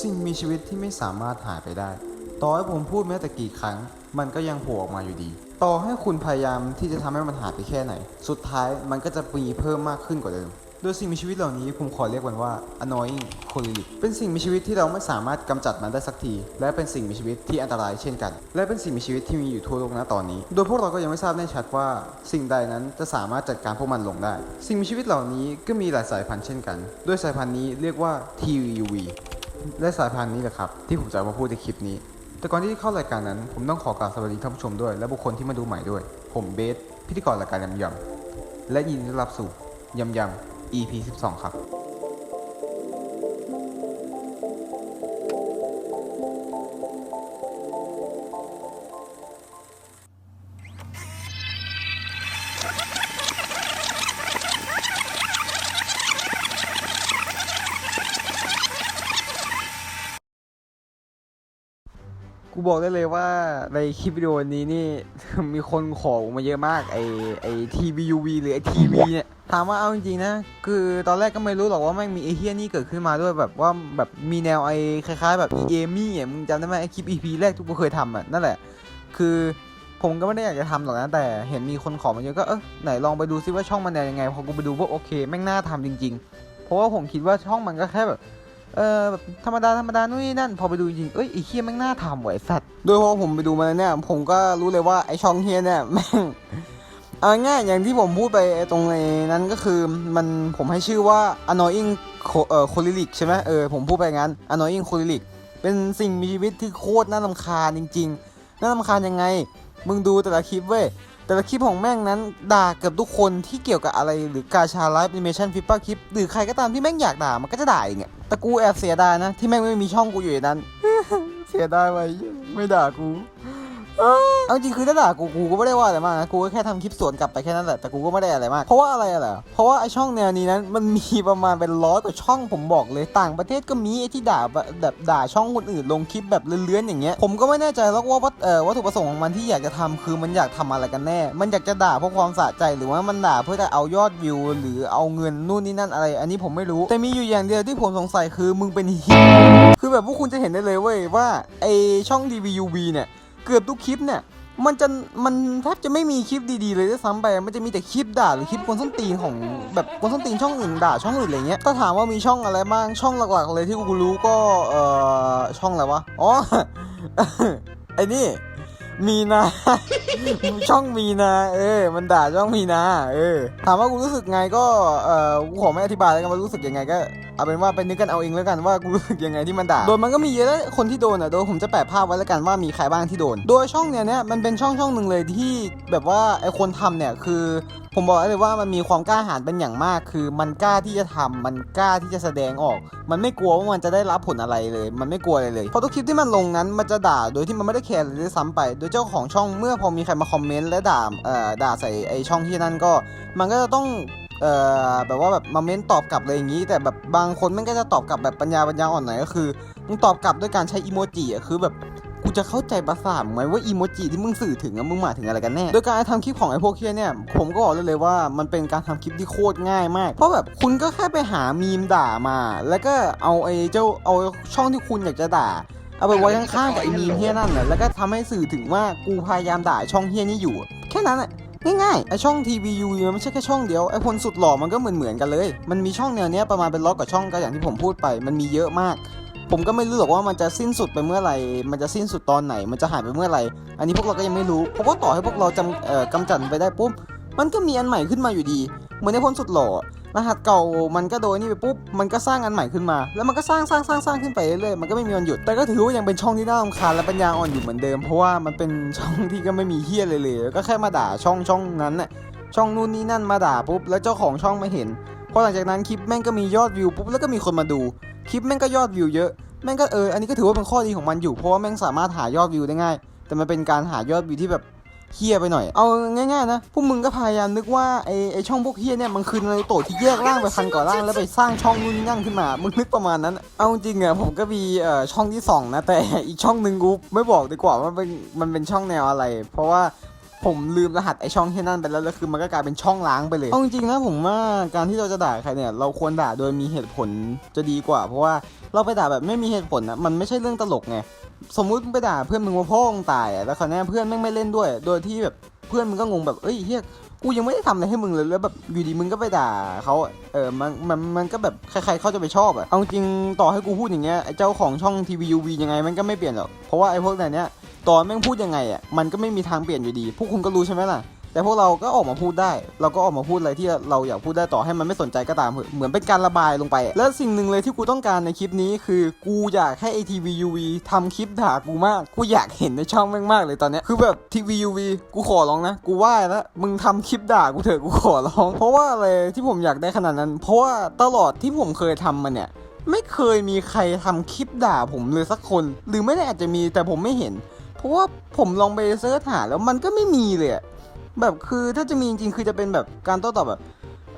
สิ่งมีชีวิตที่ไม่สามารถหายไปได้ ต่อให้ผมพูดแม้แต่กี่ครั้ง มันก็ยังโผล่ออกมาอยู่ดี ต่อให้คุณพยายามที่จะทำให้มันหายไปแค่ไหน สุดท้ายมันก็จะมีเพิ่มมากขึ้นกว่าเดิม โดยสิ่งมีชีวิตเหล่านี้ผมขอเรียกมันว่า annoying c o l i l i c เป็นสิ่งมีชีวิตที่เราไม่สามารถกำจัดมันได้สักที และเป็นสิ่งมีชีวิตที่อันตรายเช่นกัน และเป็นสิ่งมีชีวิตที่มีอยู่ทั่วโลกณตอนนี้ โดยพวกเราก็ยังไม่ทราบแน่ชัดว่า สิ่งใดนั้นจะสามารถจัดการพวกมันลงได้ สิ่งมีชีวิตเหล่านี้ก็มีหลายสายพันธุ์เช่นกัน โดยสายพันธุ์นี้เรียกว่า TUV และสายพันธุ์นี้แหละครับ ที่ผมจะมาพูดในคลิปนี้ แต่ก่อนที่จะเข้ารายการนั้น ผมต้องขอกราบสวัสดีท่านผู้ชมด้วย และบุคคลที่มาดูใหม่ด้วย ผมเบสพิธีกรรายการยำยำและยินดีต้อนรับสู่ยำยำ EP 12 ครับ กูบอกได้เลยว่าในคลิปวิดีโอนี้นี่ มีคนขอมาเยอะมากไอไอทีวียูวีหรือไอทีวีเนี่ยถามว่าเอาจริงๆนะ คือตอนแรกก็ไม่รู้หรอกว่าแม่งมีไอเฮียนี่เกิดขึ้นมาด้วยแบบว่าแบบมีแนวไอคล้ายๆ แบบอีเอมี่อะมึงจำได้ไหมไอคลิปอีพีแรกที่กูเคยทำอะนั่นแหละ คือผมก็ไม่ได้อยากจะทำหรอกนะแต่เห็นมีคนขอมาเยอะก็เออไหนลองไปดูซิว่าช่องมันแนวยังไงพอกูไปดูพวกโอเคแม่งน่าทำจริง ๆ เพราะว่าผมคิดว่าช่องมันก็แค่แบบ เออแบบธรรมดาธรรมดานู่นนี่นั่น พอไปดูจริงเอ้ยไอ้เฮียแม่งน่าทำว่ะไอ้สัตว์โดยพอผมไปดูมาเนี่ย ผมก็รู้เลยว่าไอ้ช่องเฮียเนี่ยแม่งเอาง่ายอย่างที่ผมพูดไปตรงในนั้นก็คือมันผมให้ชื่อว่า annoying co- เอ่อ choleric ใช่ไหมเออผมพูดไปงั้น annoying choleric เป็นสิ่งมีชีวิตที่โคตรน่ารำคาญจริง ๆ น่ารำคาญยังไง มึงดูแต่ละคลิปเว้ยแต่ละคลิปของแม่งนั้นด่าเกือบทุกคนที่เกี่ยวกับอะไรหรือกาชาไลฟ์แอนิเมชันฟิปป้าคลิป หรือใครก็ตามที่แม่งอยากด่ามันก็จะด่าเองอะ แต่กูแอบเสียดายนะ ที่แม่งไม่มีช่องกูอยู่ในนั้น เสียดายไว้ไม่ด่ากู เอาจริงคือถ้าด่ากูกูก็ไม่ได้ว่าอะไรมากนะกูก็แค่ทำคลิปสวนกลับไปแค่นั้นแหละแต่กูก็ไม่ได้อะไรมากเพราะว่าอะไรอะล่ะเพราะว่าไอช่องแนวนี้นั้นมันมีประมาณเป็นร้อยกว่าช่องผมบอกเลยต่างประเทศก็มีไอที่ด่าแบบด่าช่องคนอื่นลงคลิปแบบเลื้อนๆอย่างเงี้ยผมก็ไม่แน่ใจแล้วว่าวัตถุประสงค์ของมันที่อยากจะทำคือมันอยากทำอะไรกันแน่ มันอยากจะด่าเพราะความสะใจหรือว่ามันด่าเพื่อจะเอายอดวิวหรือเอาเงินนู่นนี่นั่นอะไร อันนี้ผมไม่รู้แต่มีอยู่อย่างเดียวที่ผมสงสัยคือมึงเป็นฮียคือแบบพวกคุณจะเห็นได้เลยเว้ยว่าไอช่อง DVUV เนี่ย เกือบทุกคลิปเนี่ยมันจะมันแทบจะไม่มีคลิปดีๆเลยด้วยซ้ำไป มันจะมีแต่คลิปด่าหรือคลิปคนส้นตีนของแบบคนส้นตีนช่องอื่นด่าช่องอื่นอะไรเงี้ย ถ้าถามว่ามีช่องอะไรบ้าง ช่องหลักๆเลยที่กูรู้ก็เอ่อช่องอะไรวะ อ๋อ ไอ้นี่ มีนาช่องมีนา เออ มันด่าช่องมีนา เออ ถามว่ากูรู้สึกไงก็เอ่อกูขอไม่อธิบายแล้วกันว่ารู้สึกยังไงก็เอาเป็นว่าไปนึกกันเอาเองแล้วกันว่ากูรู้สึกยังไงที่มันด่า โดนมันก็มีเยอะแล้วคนที่โดนอะโดยผมจะแปะภาพไว้แล้วกันว่ามีใครบ้างที่โดน โดยช่องเนี้ยเนี่ยมันเป็นช่องช่องหนึ่งเลยที่แบบว่าไอคนทำเนี่ยคือ ผมบอกเลยว่ามันมีความกล้าหาญเป็นอย่างมาก คือมันกล้าที่จะทำมันกล้าที่จะแสดงออก มันไม่กลัวว่ามันจะได้รับผลอะไรเลย มันไม่กลัวอะไรเลยเพราะทุกคลิปที่มันลงนั้นมันจะด่าโดยที่มันไม่ได้แคร์เลยด้วยซ้ำไป โดยเจ้าของช่องเมื่อพอมีใครมาคอมเมนต์และด่าเอ่อด่าใส่ไอช่องที่นั่นก็ มันก็จะต้อง เอ่อแบบว่าแบบมาเม้นตอบกลับเลยอย่างนี้ แต่แบบบางคนมันก็จะตอบกลับแบบปัญญาปัญญาอ่อนหน่อยก็คือมึงตอบกลับด้วยการใช้อีโมจิอะคือแบบกูจะเข้าใจภาษาไหมว่าอีโมจิที่มึงสื่อถึงอะมึงหมายถึงอะไรกันแน่ โดยการทำคลิปของไอ้พวกเคียเนี่ย ผมก็บอกเลยเลยว่ามันเป็นการทำคลิปที่โคตรง่ายมาก เพราะแบบคุณก็แค่ไปหามีมด่ามา แล้วก็เอาไอ้เจ้าเอาช่องที่คุณอยากจะด่าเอาไปไว้ข้างๆกับไอ้มีมเฮียนั่นแหละแล้วก็ทำให้สื่อถึงว่ากูพยายามด่าช่องเฮียนี่อยู่ แค่นั้นแหละ ง่ายๆไอช่องทีวียูมันไม่ใช่แค่ช่องเดียวไอคนสุดหล่อมันก็เหมือนเหมือนๆกันเลย มันมีช่องแนวเนี้ยประมาณเป็นร้อยกว่าช่องก็อย่างที่ผมพูดไป มันมีเยอะมาก ผมก็ไม่รู้หรอกว่ามันจะสิ้นสุดไปเมื่อไหร่ มันจะสิ้นสุดตอนไหน มันจะหายไปเมื่อไหร่ อันนี้พวกเราก็ยังไม่รู้ เพราะว่าต่อให้พวกเราจำเอ่อกำจัดไปได้ปุ๊บ มันก็มีอันใหม่ขึ้นมาอยู่ดี เหมือนไอคนสุดหล่อรหัสเก่ามันก็โดนนี่ไปปุ๊บมันก็สร้างอันใหม่ขึ้นมา แล้วมันก็สร้างสร้างสร้างสร้างขึ้นไปเรื่อยๆมันก็ไม่มีวันหยุด แต่ก็ถือว่ายังเป็นช่องที่น่ารำคาญและปัญญาอ่อนอยู่เหมือนเดิมเพราะว่ามันเป็นช่องที่ก็ไม่มีเฮี้ยเลยเลยก็แค่มาด่าช่องช่องนั้นน่ะช่องนู่นนี่นั่นมาด่าปุ๊บแล้วเจ้าของช่องไม่เห็นพอหลังจากนั้นคลิปแม่งก็มียอดวิวปุ๊บแล้วก็มีคนมาดูคลิปแม่งก็ยอดวิวเยอะแม่งก็เอออันนี้ก็ถือว่าเป็นข้อดีของมันอยู่เพราะว่าแม่งสามารถหายอดวิวได้ง่าย แต่มันเป็นการหายอดวิวที่แบบ เฮี้ยไปหน่อย เอาง่ายๆนะ พวกมึงก็พยายามนึกว่าไอไอช่องพวกเฮี้ยเนี่ยมันคือนารูโตะที่แยกร่างไปพันก่อร่างแล้วไปสร้างช่องนู่นนั่นขึ้นมา มึงนึกประมาณนั้น เอาจริงอะผมก็มีเอ่อช่องที่สองนะแต่อีกช่องหนึ่งกูไม่บอกดีกว่าว่าเป็นมันเป็นช่องแนวอะไร เพราะว่า ผมลืมรหัสไอช่องที่นั่นไปแล้วแล้วคือมันก็กลายเป็นช่องล้างไปเลยเอาจริงๆนะผมว่าการที่เราจะด่าใครเนี่ยเราควรด่าโดยมีเหตุผลจะดีกว่า เพราะว่าเราไปด่าแบบไม่มีเหตุผลนะมันไม่ใช่เรื่องตลกไงสมมุติไปด่าเพื่อนมึงว่าพ่อมึงตายแล้วคราวเนี้ยเพื่อนแม่งไม่เล่นด้วย โดยที่แบบเพื่อนมึงก็งงแบบเอ้ยเฮียกูยังไม่ได้ทำอะไรให้มึงเลยแล้วแบบอยู่ดีมึงก็ไปด่าเขาเออมันมันมันก็แบบใครๆเขาจะไปชอบอะเอาจริงต่อให้กูพูดอย่างเงี้ยไอ้เจ้าของช่องทีวียูวียังไงมันก็ไม่เปลี่ยนหรอกเพราะว่าไอ้พวกนั้นเนี้ย ตอนแม่งพูดยังไงอะมันก็ไม่มีทางเปลี่ยนอยู่ดี พวกคุณก็รู้ใช่ไหมล่ะ แต่พวกเราก็ออกมาพูดได้ เราก็ออกมาพูดอะไรที่เราอยากพูดได้ต่อให้มันไม่สนใจก็ตามเหมือนเป็นการระบายลงไป แล้วสิ่งหนึ่งเลยที่กูต้องการในคลิปนี้คือกูอยากให้ ATVUV ทำคลิปด่ากูมาก กูอยากเห็นในช่องแม่งมากเลยตอนนี้คือแบบ TVUV กูขอร้องนะ กูไหวแล้วมึงทำคลิปด่ากูเถอะกูขอร้อง เพราะว่าอะไรที่ผมอยากได้ขนาดนั้น เพราะว่าตลอดที่ผมเคยทำมันเนี่ยไม่เคยมีใครทำคลิปด่าผมเลยสักคน หรือไม่ได้อาจจะมีแต่ผมไม่เห็น เพราะว่าผมลองไปเสิร์ชหาแล้วมันก็ไม่มีเลยแบบคือถ้าจะมีจริงๆคือจะเป็นแบบการโต้ตอบแบบ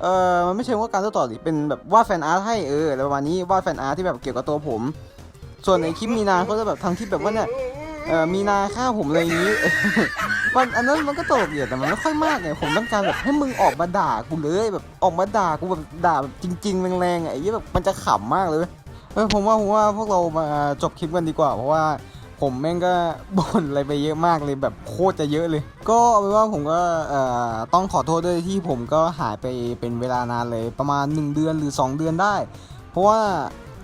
เออมันไม่ใช่ว่าการโต้ตอบดิเป็นแบบวาดแฟนอาร์ตให้เอออะไรประมาณนี้วาดแฟนอาร์ตที่แบบเกี่ยวกับตัวผม ส่วนในคลิปมีนาเขาจะแบบทำคลิปแบบว่าเนี่ยเออมีนาฆ่าผมอะไรอย่างนี้มันอันนั้นมันก็ตลกดีอะแต่มันไม่ค่อยมากไงผมต้องการแบบให้มึงออกมาด่ากูเลยแบบออกมาด่ากูแบบด่าแบบจริง ๆ แรงๆไอ้ยี่แบบมันจะขำมากเลยเว้ยเออผมว่าผมว่าพวกเรามาจบคลิปกันดีกว่าเพราะว่า ผมแม่งก็บ่นอะไรไปเยอะมากเลยแบบโคตรจะเยอะเลย ก็เอาเป็นว่าผมก็ต้องขอโทษด้วยที่ผมก็หายไปเป็นเวลานานเลยประมาณ 1 เดือนหรือ 2 เดือนได้ เพราะว่า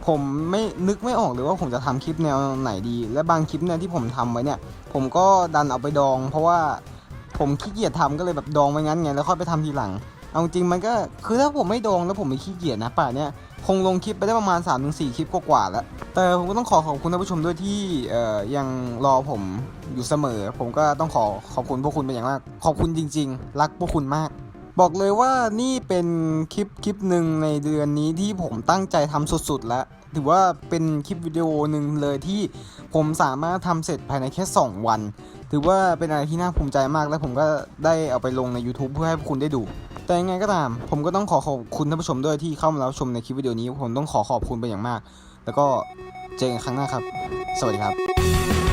ผมไม่นึกไม่ออกเลยว่าผมจะทำคลิปแนวไหนดี และบางคลิปเนี่ยที่ผมทำไว้เนี่ย ผมก็ดันเอาไปดอง เพราะว่าผมขี้เกียจทำก็เลยแบบดองไว้งั้นไงแล้วค่อยไปทำทีหลัง เอาจริงมันก็คือถ้าผมไม่ดองแล้วผมไม่ขี้เกียจนะป่าเนี่ย คงลงคลิปไปได้ประมาณ 3-4 คลิปกว่าๆแล้ว แต่ผมก็ต้องขอขอบคุณท่านผู้ชมด้วยที่ยังรอผมอยู่เสมอ ผมก็ต้องขอขอบคุณพวกคุณเป็นอย่างมาก ขอบคุณจริง ๆ รักพวกคุณมาก บอกเลยว่านี่เป็นคลิปคลิปหนึ่งในเดือนนี้ที่ผมตั้งใจทำสุดๆ แล้ว ถือว่าเป็นคลิปวิดีโอหนึ่งเลยที่ผมสามารถทำเสร็จภายในแค่ 2 วัน ถือว่าเป็นอะไรที่น่าภูมิใจมาก และผมก็ได้เอาไปลงใน YouTube เพื่อให้พวกคุณได้ดู แต่ยังไงก็ตาม ผมก็ต้องขอขอบคุณท่านผู้ชมด้วยที่เข้ามารับชมในคลิปวิดีโอนี้ ผมต้องขอขอบคุณเป็นอย่างมาก แล้วก็เจอกันครั้งหน้าครับ สวัสดีครับ